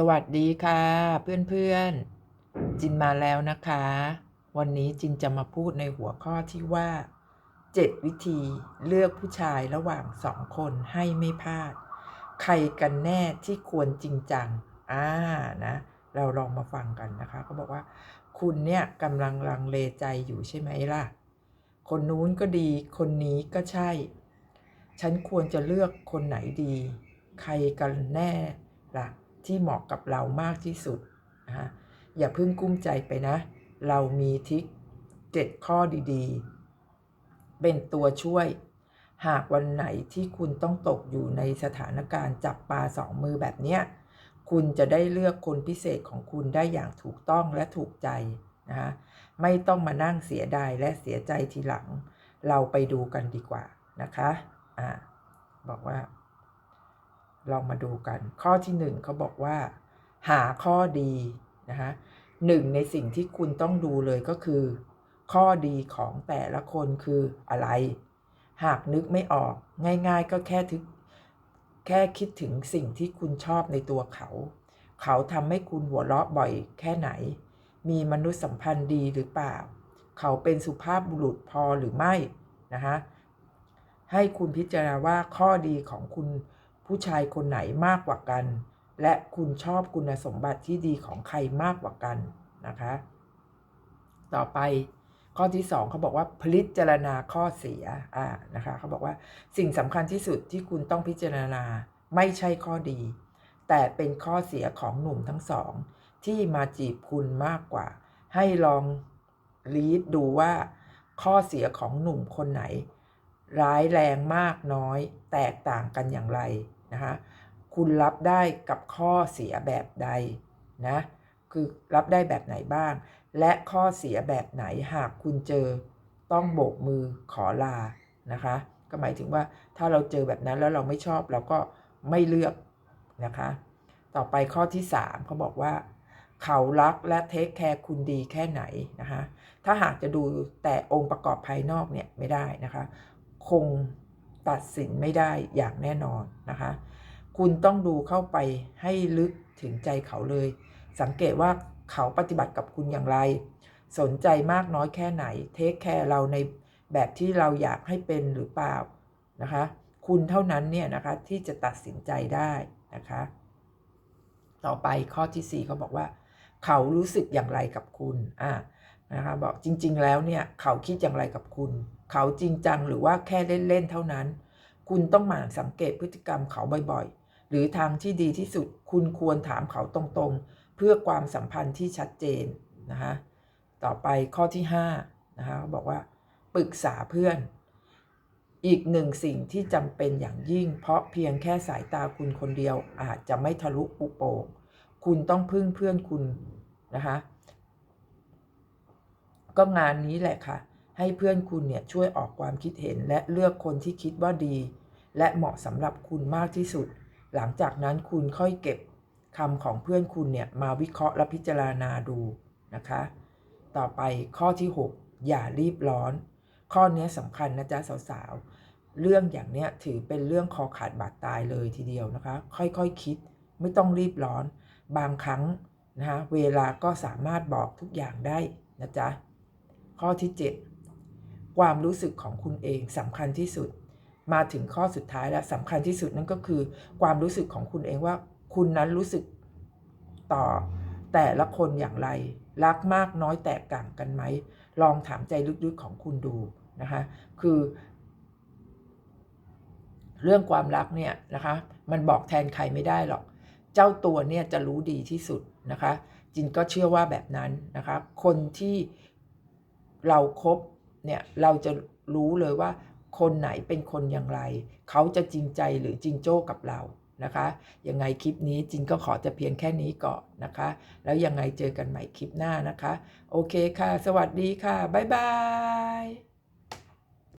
สวัสดีค่ะ เพื่อนๆ จินมาแล้วนะคะ วันนี้จินจะมาพูดในหัวข้อที่ว่า 7 วิธีเลือกผู้ชายระหว่างสองคนให้ไม่พลาด ใครกันแน่ที่ควรจริงจังอ่านะ เราลองมาฟังกันนะคะเขาบอกว่า คุณเนี่ยกำลังลังเลใจอยู่ใช่ไหมล่ะ คนนู้นก็ดีคนนี้ก็ใช่ ฉันควรจะเลือกคนไหนดี ใครกันแน่ล่ะ ที่เหมาะกับเรามากที่สุดนะฮะอย่าเพิ่งกุ้มใจไปนะ เรามีทิกเจ็ดข้อดีๆ เป็นตัวช่วย หากวันไหนที่คุณต้องตกอยู่ในสถานการณ์จับปลาสองมือแบบเนี้ยคุณจะได้เลือกคนพิเศษของคุณได้อย่างถูกต้องและถูกใจนะฮะไม่ต้องมานั่งเสียดายและเสียใจทีหลัง เราไปดูกันดีกว่านะคะอ่าบอกว่า ลองมาดูกัน ข้อที่หนึ่งเขาบอกว่า หาข้อดีนะคะหนึ่งในสิ่งที่คุณต้องดูเลยก็คือ ข้อดีของแต่ละคนคืออะไร หากนึกไม่ออกง่าย ๆ ก็แค่ทึกแค่คิดถึงสิ่งที่คุณชอบในตัวเขา เขาทำให้คุณหัวเราะบ่อยแค่ไหน มีมนุษยสัมพันธ์ดีหรือเปล่า เขาเป็นสุภาพบุรุษพอหรือไม่นะคะให้คุณพิจารณาว่าข้อดีของคุณ ผู้ชายคนไหนมากกว่ากัน และคุณชอบคุณสมบัติที่ดีของใครมากกว่ากันนะคะ ต่อไปข้อที่สองเขาบอกว่าพิจารณาข้อเสียอ่านะคะเขาบอกว่าสิ่งสำคัญที่สุดที่คุณต้องพิจารณาไม่ใช่ข้อดี แต่เป็นข้อเสียของหนุ่มทั้งสอง ที่มาจีบคุณมากกว่า ให้ลองลีดดูว่า ข้อเสียของหนุ่มคนไหน ร้ายแรงมากน้อย แตกต่างกันอย่างไร นะคะคุณรับได้กับข้อเสียแบบใดนะคือรับได้แบบไหนบ้าง และข้อเสียแบบไหนหากคุณเจอต้องโบกมือขอลานะคะ ก็หมายถึงว่าถ้าเราเจอแบบนั้นแล้วเราไม่ชอบเราก็ไม่เลือกนะคะ ต่อไปข้อที่3เขาบอกว่า เขารักและเทคแคร์คุณดีแค่ไหนนะคะ ถ้าหากจะดูแต่องค์ประกอบภายนอกเนี่ยไม่ได้นะคะ คง ตัดสินไม่ได้อย่างแน่นอนนะคะ คุณต้องดูเข้าไปให้ลึกถึงใจเขาเลย สังเกตว่าเขาปฏิบัติกับคุณอย่างไร สนใจมากน้อยแค่ไหน เทคแคร์เราในแบบที่เราอยากให้เป็นหรือเปล่านะคะ คุณเท่านั้นเนี่ยนะคะที่จะตัดสินใจได้นะคะ ต่อไปข้อที่4เขาบอกว่า เขารู้สึกอย่างไรกับคุณอ่านะคะบอกจริง ๆ แล้วเนี่ยเขาคิดอย่างไรกับคุณ เขาจริงจังหรือว่าแค่เล่นๆเท่านั้น คุณต้องหมั่นสังเกตพฤติกรรมเขาบ่อยๆ หรือทางที่ดีที่สุดคุณควรถามเขาตรงๆ เพื่อความสัมพันธ์ที่ชัดเจนนะคะต่อไปข้อที่5นะคะเขาบอกว่าปรึกษาเพื่อน อีกหนึ่งสิ่งที่จำเป็นอย่างยิ่ง เพราะเพียงแค่สายตาคุณคนเดียวอาจจะไม่ทะลุปุโปงคุณต้องพึ่งเพื่อนคุณนะคะก็งานนี้แหละค่ะ ให้เพื่อนคุณเนี่ยช่วยออกความคิดเห็นและเลือกคนที่คิดว่าดี และเหมาะสำหรับคุณมากที่สุด หลังจากนั้นคุณค่อยเก็บคำของเพื่อนคุณเนี่ยมาวิเคราะห์และพิจารณาดูนะคะ ต่อไปข้อที่ 6 อย่ารีบร้อน ข้อนี้สำคัญนะจ๊ะสาวๆ เรื่องอย่างเนี้ยถือเป็นเรื่องคอขาดบาดตายเลยทีเดียวนะคะ ค่อยๆคคิดไม่ต้องรีบร้อน บางครั้งนะคะเวลาก็สามารถบอกทุกอย่างได้นะจ๊ะข้อที่ 7 ความรู้สึกของคุณเองสำคัญที่สุด มาถึงข้อสุดท้ายและสำคัญที่สุดนั่นก็คือ ความรู้สึกของคุณเองว่า คุณนั้นรู้สึกต่อแต่ละคนอย่างไร รักมากน้อยแตกต่างกันไหม ลองถามใจลึกๆของคุณดูนะคะคือ เรื่องความรักเนี่ยนะคะ มันบอกแทนใครไม่ได้หรอก เจ้าตัวเนี่ยจะรู้ดีที่สุดนะคะ จินก็เชื่อว่าแบบนั้นนะคะ คนที่เราครบ เนี่ยเราจะรู้เลยว่า คนไหนเป็นคนอย่างไร เขาจะจริงใจหรือจริงโจ้กับเรานะคะยังไงคลิปนี้จินก็ขอจะเพียงแค่นี้ก่อนนะคะ แล้วยังไงเจอกันใหม่คลิปหน้านะคะ โอเคค่ะ สวัสดีค่ะ บ๊ายบาย